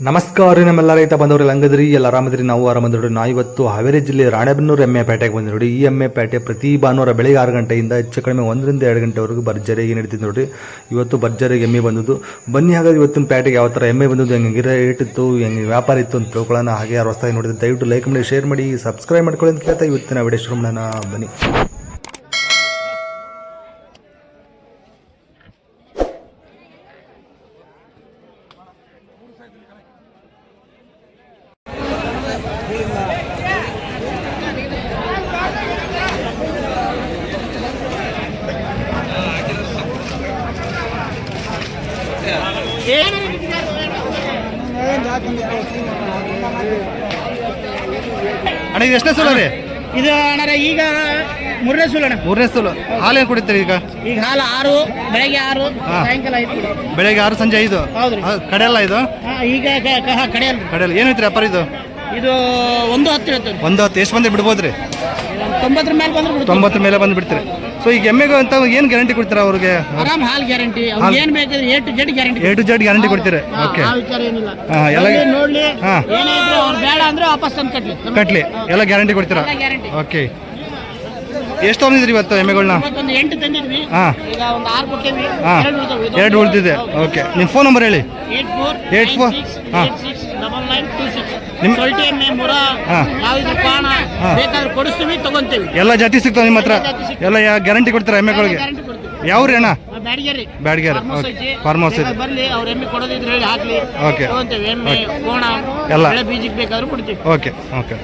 ನಮಸ್ಕಾರ ನಮ್ಮೆಲ್ಲ ರೈತ ಬಂದವರೆಲ್ಲ ಹಂಗದ್ರಿ? ಎಲ್ಲ ಆರಾಮದ್ರಿ? ನಾವು ಆರಾಮದ್ರಿ ನಾ ಇವತ್ತು ಹಾವೇರಿ ಜಿಲ್ಲೆ ರಾಣೆಬೆನ್ನೂರು ಎಮ್ಮೆ ಪೇಟೆಗೆ ಬಂದಿ ನೋಡಿ ಈ ಎಮ್ಮೆ ಪೇಟೆ ಪ್ರತಿ ಭಾನುವಾರ ಬೆಳಿಗ್ಗೆ ಆರು ಗಂಟೆಯಿಂದ ಹೆಚ್ಚು ಕಡಿಮೆ ಒಂದರಿಂದ ಎರಡು ಗಂಟೆವರೆಗೂ ಭರ್ಜರಿಯಾಗಿ ನಡೀತಿದ್ದು ನೋಡಿ ಇವತ್ತು ಭರ್ಜರಿಗೆ ಎಮ್ಮೆ ಬಂದದ್ದು. ಬನ್ನಿ ಹಾಗಾದ್ರೆ ಇವತ್ತಿನ ಪೇಟೆಗೆ ಯಾವ ಥರ ಎಮ್ಮೆ ಬಂದದ್ದು, ಹೆಂಗೆ ಗಿರ ಇತ್ತು ಹೆಂಗೆ ವ್ಯಾಪಾರ ಇತ್ತು ಅಂತ ತಿಳ್ಕೊಳ್ಳೋಣ. ಹಾಗೆ ಯಾರು ಹೊಸ್ತಾಗಿ ನೋಡಿದ್ರೆ ದಯವಿಟ್ಟು ಲೈಕ್ ಮಾಡಿ ಶೇರ್ ಮಾಡಿ ಸಬ್ಸ್ಕ್ರೈಬ್ ಮಾಡ್ಕೊಳ್ಳಿ ಅಂತ ಕೇಳ್ತಾ ಇವತ್ತಿನ ವಿಡಿಯೋ ಶುರು ಮಾಡೋಣ. ಬನ್ನಿ. ಅಣ್ಣ ಇದು ಎಷ್ಟನೇ ಸಲ ರೀ ಇದು ಅಣ್ಣ ಈಗ ಮೂರನೇ ಅಣ್ಣ ಮೂರನೇ ಹಾಲು ಏನು ಕುಡಿತೀರಿ ಈಗ? ಈಗ ಹಾಲು ಆರು ಬೆಳಗ್ಗೆ ಆರು ಹಾ. ಸಾಯಂಕಾಲ ಐದು. ಬೆಳಗ್ಗೆ ಆರು ಸಂಜೆ ಐದು? ಹೌದು ಆ, ಕಡೆಯಲ್ಲ ಇದು? ಹಾ, ಈಗ ಕ- ಕ- ಹಾ, ಕಡೆ ಅಲ್ರಿ. ಕಡೆಯಲ್ಲ ಏನೈತ್ರಿ ವ್ಯಾಪಾರ ಇದು? ಇದು ಒಂದು ಹತ್ತು ಹೇಳ್ತೇವೆ ಒಂದು ಹತ್ತು. ಎಷ್ಟು ಮಂದಿ ಬಿಡ್ಬೋದ್ರಿ? ತೊಂಬತ್ತರ ಮೇಲೆ ಬಂದ್ರೆ ತೊಂಬತ್ತರ ಮೇಲೆ ಬಂದು ಬಿಡ್ತೀರಿ ಸೊ ಈಗ ಎಮ್ಮೆಗೆ ಅಂತ ಏನು ಗ್ಯಾರಂಟಿ ಕೊಡ್ತೀರಾ ಅವ್ರಿಗೆ? ಆರಾಮ್ ಹಾಲ್ ಗ್ಯಾರಂಟಿ ಅವ್ರಿಗೆ ಏನ್ ಬೇಕಾದ್ರೆ A to Z guarantee A to Z guarantee ಕೊಡ್ತೀರಿ. ಓಕೆ ಆ ವಿಚಾರ ಏನಿಲ್ಲ. ಹಾ, ಎಲ್ಲ- ನೋಡ್ಲಿ ಹಾ. ಏನೇ ಇದ್ರು ಅವ್ರು ಬೇಡ ಅಂದ್ರೆ ವಾಪಸ್ ತಂದು ಕಟ್ಲಿ. ಕಟ್ಲಿ. ಎಲ್ಲ ಗ್ಯಾರಂಟಿ ಕೊಡ್ತೀರಾ? ಗ್ಯಾರಂಟಿ ಓಕೆ ಎಷ್ಟು ತೊಗೊಂಡಿದ್ರಿ ಇವತ್ತು ಎಮ್ಮೆಗಳನ್ನ ಇವತ್ತೊಂದು ಎಂಟು ತಂದಿದ್ವಿ. ಹಾ. ಈಗ ಒಂದು ಆರು ಕೊಟ್ಟೇವಿ ಹಾಂ. ಎರಡು ಉಳಿದಿದೆ ಎರಡು ಉಳ್ದಿದೆ. ಓಕೆ ನಿಮ್ಮ ಫೋನ್ ನಂಬರ್ ಹೇಳಿ. ಏಟ್ ಫೋರ್ ಏಟ್ ಫೋರ್ ಹಾಂ. Six double nine two six ನಿಮ್- ಸೊಲ್ಟಿ ಎಮ್ಮೆ ಮುರ ಹಾ. ಯಾವ್ದು ಪಾಣ ಹಾ. ಬೇಕಾದ್ರೆ ಕೊಡಿಸ್ತೀವಿ ತಗೊಂತೀವಿ. ಎಲ್ಲ ಜಾತಿ ಸಿಗ್ತಾವೆ ನಿಮ್ಮ ಹತ್ರ? ಎಲ್ಲ ಗ್ಯಾರಂಟಿ ಕೊಡ್ತೀರಾ ಎಮ್ಮೆಗಳಿಗೆ ಗ್ಯಾರಂಟಿ ಕೊಡ್ತೀವಿ. ಯಾವ್ರಿ ಅಣ್ಣ? ಬ್ಯಾಡ್ಗೇರಿ. ಬ್ಯಾಡಗೆರೆ. ಬರ್ಲಿ ಅವ್ರ ಎಮ್ಮೆ ಕೊಡೋದಿದ್ರೆ ಹೇಳಿ ಹಾಕ್ಲಿ. ಓಕೆ. ತಗೊಂತೇವೆ. ಎಮ್ಮೆ ಕೋಣ ಎಲ್ಲ. ಬೆಳೆ ಬೀಜಕ್ಕೆ ಬೇಕಾದ್ರೂ ಕೊಡ್ತೀವಿ. ಓಕೆ ಓಕೆ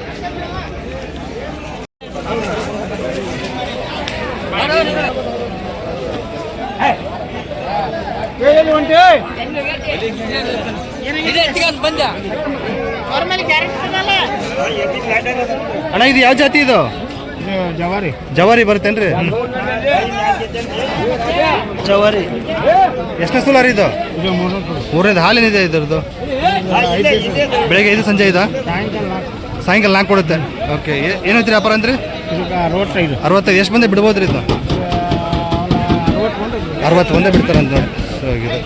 ಅಣ್ಣ ಇದು ಯಾವ ಜಾತಿ ಇದು? ಜವಾರಿ. ಜವಾರಿ ಬರುತ್ತೇನ್ರಿ? ಜವಾರಿ. ಎಷ್ಟನೇ ಸೋಲಾರ್ ಇದು? ಮೂರನೇದು ಹಾಲೇನಿದೆ ಇದ್ರದ್ದು. ಬೆಳಗ್ಗೆ ಐದು ಸಂಜೆ ಐದಾ? ಸಾಯಂಕಾಲ ನಾಲ್ಕು. ಕೊಡುತ್ತೆ. ಓಕೆ ಏನೈತ್ರಿ ವ್ಯಾಪಾರ ಅಂದ್ರಿ? ಅರವತ್ತೈದು. ಅರವತ್ತೈದು. ಎಷ್ಟು ಮಂದಿ ಬಿಡ್ಬೋದ್ರಿ ಇದು? ಅರವತ್ತು ಒಂದೇ ಬಿಡ್ತಾರಂತ ನೋಡಿ. ಸೊ ಇದು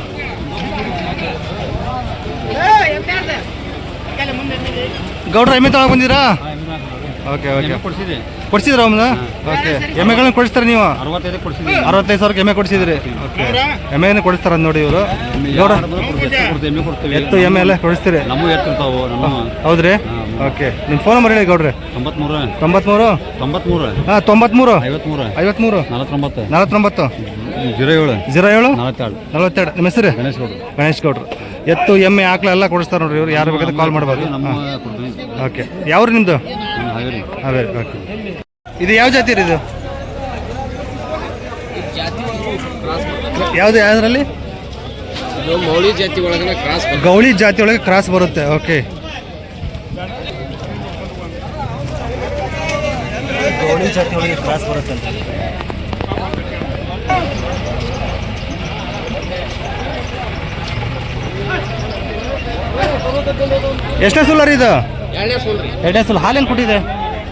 ಗೌಡ್ರ ಎಮ್ಮೆ ತಗೊಂಡ್ ಬಂದಿರಾ? Okay okay. ಕೊಡ್ಸಿದೆ ಕೊಡ್ಸಿದ್ರ ಅವನ್ನ? ಓಕೆ. ಎಮ್ಮೆಗಳನ್ನ ಕೊಡಿಸ್ತಾರೆ ನೀವು? ಅರವತ್ತೈದು ಸಾವಿರಕ್ಕೆ ಎಮ್ಮೆ ಕೊಡಿಸಿದ್ರಿ. ಓಕೆ. ಎಮ್ಮೆನ ಕೊಡಿಸ್ತಾರ ನೋಡಿ ಇವರು. ಗೌಡ್ರ ಕೊಡ್ತೀವಿ ಎಮ್ಮೆ ಕೊಡ್ತೀವಿ. ಎತ್ತು ಎಮ್ಮೆ ಎಲ್ಲ ಕೊಡಿಸ್ತೀರಿ ಹೌದ್ರಿ? ಓಕೆ. ನಿಮ್ಮ ಫೋನ್ ನಂಬರ್ ಹೇಳಿ ಗೌಡ್ರೆ. ತೊಂಬತ್ಮೂರು. ತೊಂಬತ್ಮೂರು? ತೊಂಬತ್ಮೂರು. ಹಾಂ ತೊಂಬತ್ಮೂರು. ಐವತ್ಮೂರು. ಐವತ್ಮೂರು. ನಲವತ್ತೊಂಬತ್ತು. ನಲವತ್ತೊಂಬತ್ತು. ಜೀರೋ ಏಳು ಜೀರೋ ಏಳು ನಲವತ್ತೆರಡು. ನಲವತ್ತೆರಡು. ನಿಮ್ಮ ಹೆಸರು? ಗಣೇಶ್ ಗೌಡ್ರು. ಗಣೇಶ್ ಗೌಡ್ರು. ಎತ್ತು ಎಮ್ಮೆ ಆಕಳ ಎಲ್ಲ ಕೊಡಿಸ್ತಾರೆ ನೋಡ್ರಿ ಇವ್ರು. ಯಾರು ಬೇಕಾದ್ರೆ ಕಾಲ್ ಮಾಡ್ಬೋದು. ಓಕೆ. ಯಾವ್ರಿ ನಿಮ್ಮದು ಅವೇ ಹಾವೇರಿ. ಓಕೆ. ಇದು ಯಾವ ಜಾತಿ ರೀ ಇದು? ಯಾವುದು ಯಾವ್ದ್ರಲ್ಲಿ? ಗೌಳಿ ಜಾತಿ ಒಳಗೆ ಕ್ರಾಸ್ ಬರುತ್ತೆ. ಓಕೆ. ಗೌಳಿ ಚಟ್ನಿ ಒಳಗೆ ಕ್ರಾಸ್ ಬರುತ್ತೆ ಅಂತ ಎಷ್ಟೇ ಸುಲ್ಲರಿ ಇದು? ಎರಡನೇ ಸುಲ್ ಹಾಲೇನು ಕೊಟ್ಟಿದೆ?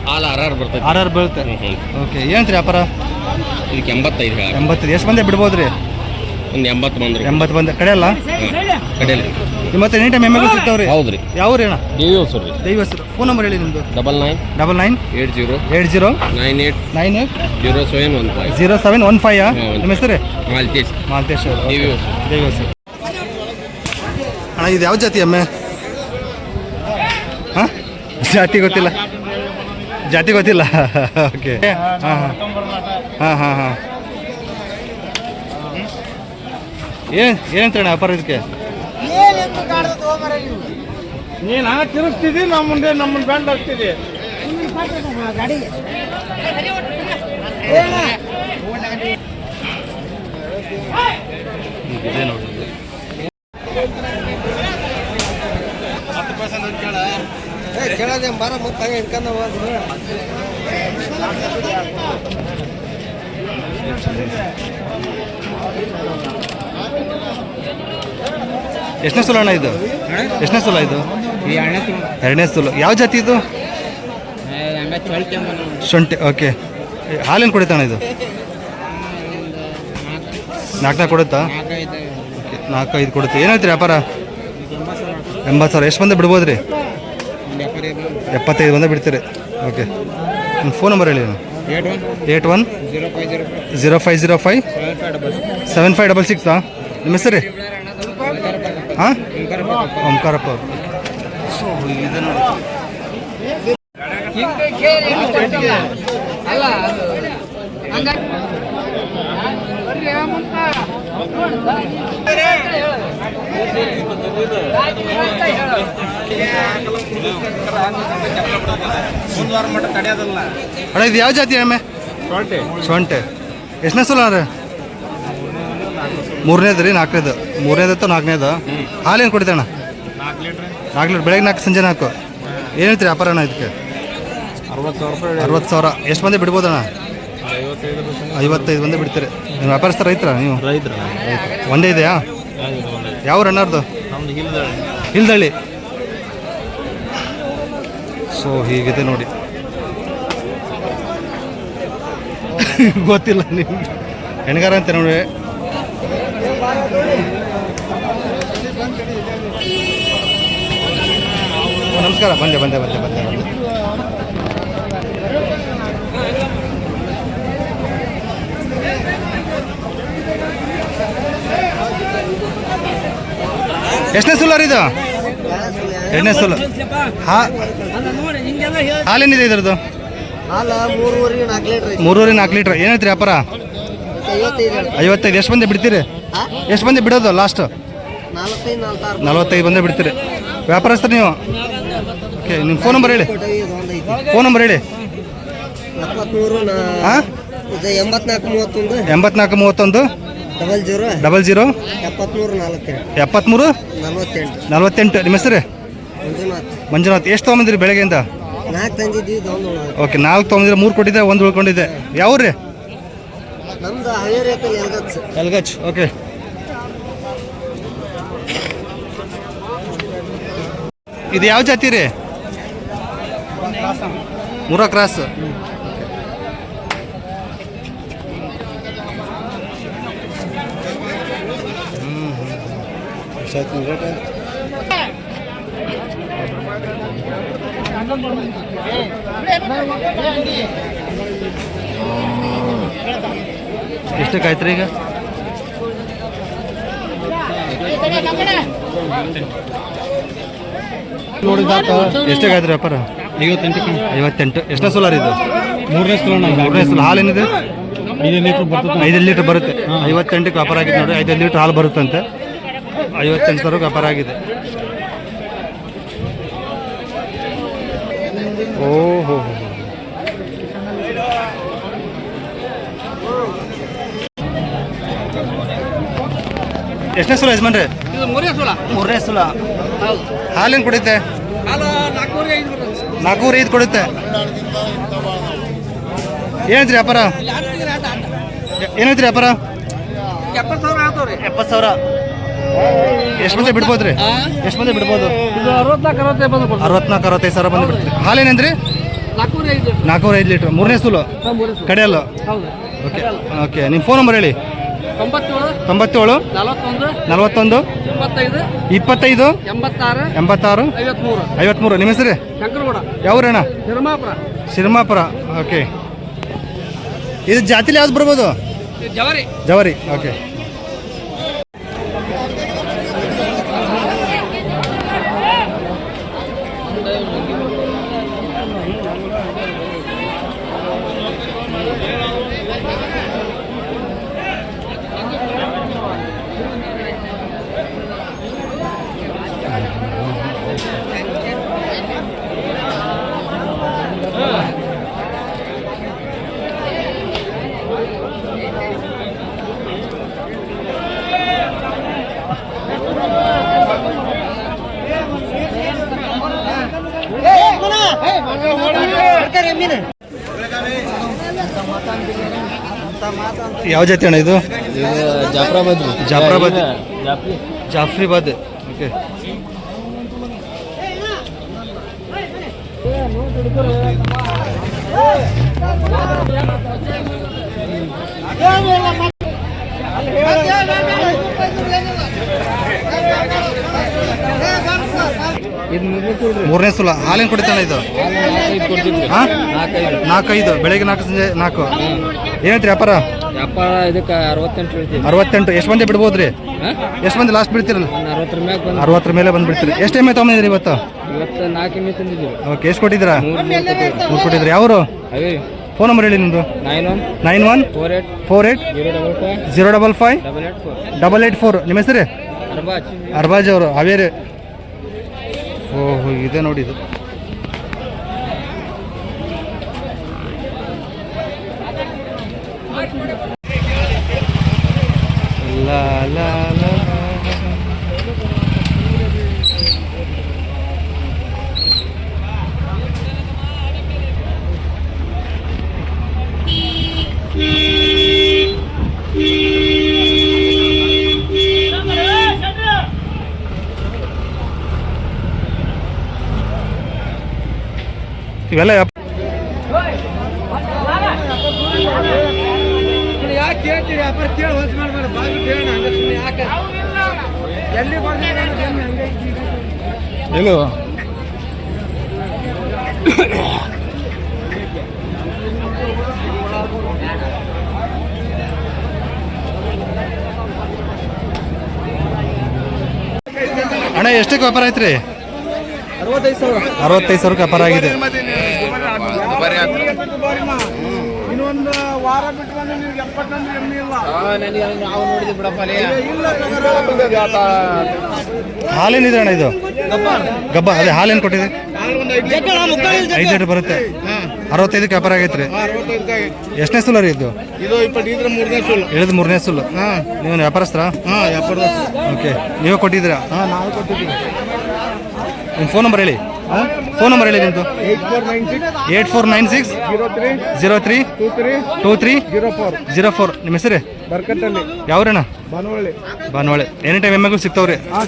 ಹಾಲು ಆರ್ ಆರ್ ಬರ್ತೈತೆ. ಆರ್ ಆರ್ ಬೀಳುತ್ತೆ. ಓಕೆ ಏನಂತ್ರಿ ವ್ಯಾಪಾರ? ಇದಕ್ಕೆ ಎಂಬತ್ತೈದು ಎಂಬತ್ತೈದು. ಎಂಬತ್ತು ಎಷ್ಟು ಮಂದಿ ಬಿಡ್ಬೋದ್ರಿ? ಒಂದು ಎಂಬತ್ತು ಬಂದ್ರಿ ಎಂಬತ್ತು ಬಂದ ಕಡೆ ಅಲ್ಲ ಕಡೆಯಲ್ಲಿ. ಮತ್ತೆ ಎನಿ ಟೈಮ್ ಎಮ್ಮೆಗಳು ಸಿಗ್ತಾವ್ರಿ? ಹೌದ್ರಿ. ಯಾವ ರೀ ಅಣ್ಣ ದೇವಿ ಹೊಸರು ರೀ ದೈವ ಹೆಸರು ಫೋನ್ ನಂಬರ್ ಹೇಳಿ ನಿಮ್ಮದು double nine double nine eight zero eight zero nine eight nine eight zero seven one five. Zero seven one five. ನಿಮ್ಮ ಹೆಸರು? ಮಾಲ್ತೇಶ್. ಮಾಲ್ತೇಶ್ ಅವರು. ದೇವಿ ಹೊಸರು ದೈವ ಹೆಸರು ಅಣ್ಣ ಇದು ಯಾವ ಜಾತಿ ಎಮ್ಮೆ ಹಾಂ? ಜಾತಿ ಗೊತ್ತಿಲ್ಲ. ಜಾತಿ ಗೊತ್ತಿಲ್ಲ. ಓಕೆ ಹಾಂ ಹಾಂ. ಹಾಂ ಹಾಂ ಹಾಂ. ಏನು ಏನಂತೀರಣ್ಣ ವ್ಯಾಪಾರ ಇದಕ್ಕೆ? ನೀನ್ ಹಂಗ ತಿರುಗಿಸ್ತಿದಿ ನಮ್ಮ ಮುಂದೆ ನಮ್ಮನ್ನ ಬ್ಯಾಂಡ್ ಹಾಕ್ತಿದಿ. ಇದೆ ನೋಡಿ. ಕೇಳದೆ ಬರ ಮತ್ತೆ ಹಿಡ್ಕೊಂಡ ಎಷ್ಟನೇ ಸಲ ಅಣ್ಣ ಇದು? ಎಷ್ಟನೇ ಸಲ ಇದು? ಎರಡನೇ ಸಲ. ಯಾವ ಜಾತಿ ಇದು? ಶುಂಠಿ ಓಕೆ. ಹಾಲೇನು ಕುಡಿತಾಣ ಇದು? ನಾಲ್ಕು ನಾಲ್ಕು ಕೊಡುತ್ತಾ? ಓಕೆ ನಾಲ್ಕು ಐದು ಕೊಡುತ್ತೆ. ಏನಾಯ್ತು ಹೇಳ್ತೀರಿ ವ್ಯಾಪಾರ? ಎಂಬತ್ತು ಸಾವಿರ. ಎಷ್ಟು ಬಂದು ಬಿಡ್ಬೋದು ರೀ ಎಪ್ಪತ್ತೈದು ಬಂದು ಬಿಡ್ತೀರಿ. ಓಕೆ. ನಿಮ್ಮ ಫೋನ್ ನಂಬರ್ ಹೇಳಿ eight one eight one zero five zero five zero five zero five seven five double seven five double ಸಿಕ್ಸಾ ನಿಮ್ಮ ಹೆಸರು ರೀ? ಹಾಂ ಓಂಕಾರಪ್ಪ ಅವ್ರು. ಅಣ್ಣ ಇದು ಯಾವ ಜಾತಿ ಎಮ್ಮೆ ಸೊಂಟೆ. ಸೊಂಟೆ. ಎಷ್ಟನೇ ಸಲ ರೀ ಮೂರನೇದು ರೀ ನಾಲ್ಕನೇದು. ಮೂರನೇದು ನಾಲ್ಕನೇದು? ಹಾಲೇನು ಕೊಡ್ತೇವೆ ಅಣ್ಣ? ನಾಲ್ಕು ಲೀಟ್ರ್. ಬೆಳಗ್ಗೆ ನಾಲ್ಕು ಸಂಜೆ ನಾಲ್ಕು. ಏನು ಹೇಳ್ತೀರಿ ವ್ಯಾಪಾರ ಅಣ್ಣ ಇದಕ್ಕೆ? ಅರವತ್ತು ಸಾವಿರ ಎಷ್ಟು ಮಂದಿ ಬಿಡ್ಬೋದಣ್ಣ ಐವತ್ತೈದು ಐವತ್ತೈದು ಮಂದಿ ಬಿಡ್ತೀರಿ. ನೀವು ವ್ಯಾಪಾರಸ್ಥ ರೈತರ ನೀವು? ರೈತರ. ಒಂದೇ ಇದೆಯಾ? ಯಾವ ಹಿಲ್ದ ಇಲ್ದಳ್ಳಿ ಸೊ ಹೀಗಿದೆ ನೋಡಿ. ಗೊತ್ತಿಲ್ಲ ನಿಮ್ಗೆ. ಹೆಣ್ಗಾರ ಅಂತ ನೋಡಿ ನಮಸ್ಕಾರ ಬಂದೆ ಬಂದೆ ಬಂದೆ ಬಂದೆ ಬಂದೆ. ಎಷ್ಟನೇ ಸುಲ್ಲ ರೀ ಇದು? ಎರಡನೇ ಸುಲ್ಲ ಹಾ. ಹಾಲೇನಿದೆ ಇದ್ರದ್ದು? ಮೂರುವರೆ ನಾಲ್ಕು ಲೀಟ್ರ್ ಏನೈತ್ರಿ ವ್ಯಾಪಾರ? ಐವತ್ತೈದು ಎಷ್ಟು ಬಂದೆ ಬಿಡ್ತೀರಿ? ಎಷ್ಟು ಬಂದೆ ಬಿಡೋದು ಲಾಸ್ಟ್? ನಲ್ವತ್ತೈದು ಬಂದೆ ಬಿಡ್ತೀರಿ. ವ್ಯಾಪಾರಸ್ತ್ರ ನೀವು? ಓಕೆ ನಿಮ್ಮ ಫೋನ್ ನಂಬರ್ ಹೇಳಿ. ಫೋನ್ ನಂಬರ್ ಹೇಳಿ. ಎಪ್ಪತ್ಮೂರು ಹಾಂ ಎಂಬತ್ನಾಲ್ಕು ಮೂವತ್ತೊಂದು. ಎಂಬತ್ನಾಲ್ಕು ಮೂವತ್ತೊಂದು. Double zero. Double zero. ಎಪ್ಪತ್ಮೂರು ನಾಲ್ಕು ಎಪ್ಪತ್ತ್ಮೂರು ನಲ್ವತ್ತೆಂಟು. ನಲ್ವತ್ತೆಂಟು. ನಿಮ್ಮ ಹೆಸರು? ಮಂಜುನಾಥ್. ಮಂಜುನಾಥ್. ಎಷ್ಟು ತೊಗೊಂಬಂದಿರಿ ಬೆಳಗ್ಗೆಯಿಂದ? ನಾಲ್ಕು ತಂದಿದ್ದೀವಿ ಓಕೆ ನಾಲ್ಕು ತೊಗೊಂಡಿದ್ರೆ ಮೂರು ಕೊಟ್ಟಿದ್ದೆ ಒಂದು ಉಳ್ಕೊಂಡಿದ್ದೆ. ಯಾವ ರೀ? ನಮ್ದು ಎಲ್ಗಚ್ ಓಕೆ. ಇದು ಯಾವ ಜಾತಿ ರೀ? ಮೂರ ಕ್ರಾಸ್ ಎಷ್ಟಕ್ಕೆ ಆಯ್ತು ರೀ ಈಗ ಎಷ್ಟಕ್ಕೆ ಆಯ್ತು ರೀ ವ್ಯಾಪಾರ? ಐವತ್ತೆಂಟು ಐವತ್ತೆಂಟು. ಎಷ್ಟನೇ ಸೋಲಾರ್ ಇದು? ಮೂರನೇ ಸೋಲಾರ್ ಮೂರನೇ ಹಾಲು ಏನಿದೆ ಐದು ಲೀಟ್ರ್ ಬರ್ತದೆ ಐದು ಲೀಟ್ರ್ ಬರುತ್ತೆ. ಐವತ್ತೆಂಟಕ್ಕೆ ವ್ಯಾಪಾರ ಆಗಿದೆ ನೋಡಿ ಐದು ಲೀಟ್ರ್ ಹಾಲು ಬರುತ್ತಂತೆ. ಐವತ್ತೆಂಟು ಸಾವಿರ ವ್ಯಾಪಾರ ಆಗಿದೆ. ಓಹೋ ಎಷ್ಟನೇ ಸೋಲ ಯಜಮಾನ್ರಿ? ಮೂರನೇ ಸೋಲ? ಸಲ ಮೂರನೇ ಸಲ. ಹಾಲೇನು ಐದು ನಾಲ್ಕೂವರೆ ಐದು ಕೊಡುತ್ತೆ. ಏನಂತೀರಿ ವ್ಯಾಪಾರ? ಏನಂತೀರಿ ವ್ಯಾಪಾರ? ಎಪ್ಪತ್ತು ಸಾವಿರ. ಎಷ್ಟು ಮಂದಿ ಬಿಡ್ಬೋದು ರೀ ಎಷ್ಟು ಮಂದಿ ಬಿಡ್ಬೋದು? ಅರವತ್ನಾಲ್ಕು, ಅರವತ್ತೈದು ಸಾವಿರ ಬಂದು ಬಿಡ್ತೀರಿ. ಹಾಲೇನೇನ್ರಿ ನಾಲ್ಕೂರ ಐದು ಲೀಟ್ರ್. ಮೂರನೇ ಸೂಲು? ಕಡೆಯಲ್ಲ? Okay okay. ನಿಮ್ಮ ಫೋನ್ ನಂಬರ್ ಹೇಳಿ? ತೊಂಬತ್ತೇಳು ನಲವತ್ತೊಂದು ಇಪ್ಪತ್ತೈದು? ಎಂಬತ್ತಾರು. ಎಂಬತ್ತಾರು? ಐವತ್ಮೂರು. ಐವತ್ತ್ಮೂರು ನಿಮ್ಮ ಹೆಸರು? ಶಂಕರಗೌಡ. ಯಾವ್ರಣ್ಣ? ಶಿರಮಾಪುರ. ಓಕೆ. ಇದು ಜಾತಿಲಿ ಯಾವ್ದು ಬರ್ಬೋದು? ಜವರಿ. ಜವರಿ. ಓಕೆ. ಯಾವ ಜಾತಿ ಅಣ್ಣ ಇದು ಜಾಫ್ರಾಬಾದ್ ಜಾಫ್ರಾಬಾದ್ ಜಾಫ್ರಿಬಾದ್ ಓಕೆ ಇದು ಮೂರನೇ ಸುಲ ಹಾಲೇನು ಕೊಡ್ತಾನೆ ಇದು? ಹಾಂ? ನಾಲ್ಕೈದು. ಬೆಳಗ್ಗೆ ನಾಲ್ಕು ಸಂಜೆ ನಾಲ್ಕು. ಏನೈತ್ರಿ ವ್ಯಾಪಾರ? ವ್ಯಾಪಾರ ಇದಕ್ಕೆ ಅರವತ್ತೆಂಟು ಅರವತ್ತೆಂಟು. ಎಷ್ಟು ಮಂದಿ ಬಿಡ್ಬೋದ್ರಿ? ರೀ ಎಷ್ಟು ಮಂದಿ ಲಾಸ್ಟ್ ಬಿಡ್ತಿರಲ್ಲ? ಅರವತ್ತರ ಮೇಲೆ ಅರವತ್ತರ ಮೇಲೆ ಬಂದು ಬಿಡ್ತೀರಿ ಎಷ್ಟು ಎಮ್ಮೆ ತೊಗೊಂಡಿದ್ರಿ ಇವತ್ತು? ಇವತ್ತು ನಾಲ್ಕು ಎಮ್ಮೆ ತಂದಿದ್ದೀವಿ. ಓಕೆ ಎಷ್ಟು ಕೊಟ್ಟಿದ್ದೀರಾ? ಮೂರು ಕೊಟ್ಟಿದ್ರಿ ಯಾವರು? ಫೋನ್ ನಂಬರ್ ಹೇಳಿ ನಿಮ್ಮದು nine one nine one four eight four eight zero double five zero double eight four double eight four ನಿಮ್ಮ ಹೆಸರು? ಅರ್ಬಾಜ್. ಅರ್ಬಾಜ್ ಅವರು. ಹಾವೇರಿ. ಓಹೋ ಇದೆ ನೋಡಿ ಇದು. ಯಾಕೆ ಎಲ್ಲಿ ಬಂದಿದ್ದೀರಿ ಎಲ್ಲೋ ಅಣ್ಣ ಎಷ್ಟಕ್ಕೆ ವ್ಯಾಪಾರ ಐತ್ರಿ ಅರವತ್ತೈದು ಸಾವಿರ. ಅರವತ್ತೈದು ಸಾವಿರಕ್ಕೆ ವ್ಯಾಪಾರ ಆಗಿದೆ. ಇನ್ನೊಂದು ವಾರ ಬಿಟ್ಟು ಬಂದ್ರೆ ನಿಮ್ಗೆ ಎಪ್ಪತ್ತೊಂದು ಎಮ್ಮೆ ಇಲ್ಲ. ನಾವು ನೋಡಿದ್ವಿ ಬಿಡಪ್ಪ ಅಲ್ಲಿ. ಹಾಲೇನಿದೆ ಅಣ್ಣ ಇದು? ಗಬ್ಬ. ಅದೇ ಹಾಲೇನು ಕೊಟ್ಟಿದೆ ಐದು ಲೀಟರ್ ಬರುತ್ತೆ. ಅರವತ್ತೈದಕ್ಕೆ ವ್ಯಾಪಾರ ಆಗೈತ್ರಿ. ಎಷ್ಟನೇ ಸುಲ ರೀ ಇದು? ಮೂರನೇ ಇಳಿದು ಮೂರನೇ ಸುಲ್ಲು ನೀವು ವ್ಯಾಪಾರಸ್ತ್ರ? ಹಾಂ ವ್ಯಾಪಾರ ಓಕೆ. ನೀವೇ ಕೊಟ್ಟಿದ್ದೀರಾ? ಹಾಂ ನಾವು ಕೊಟ್ಟಿದ್ದೀವಿ. ನಿಮ್ಮ ಫೋನ್ ನಂಬರ್ ಹೇಳಿ. ಫೋನ್ ನಂಬರ್ ಹೇಳಿ ನಿಮ್ಮದು eight four nine six zero three zero three two three two three zero four. Zero four ನಿಮ್ಮ ಹೆಸರು? ಬರ್ಕಟ್ಟಲ್ಲಿ ಯಾವ್ರಣ್ಣ ಬನವಳ್ಳಿ ಬಾನವಾಳೆ ಎನಿ ಟೈಮ್ ಎಮ್ಮೆಗೂ ಸಿಗ್ತಾವ್ರಿ? ಹಾಂ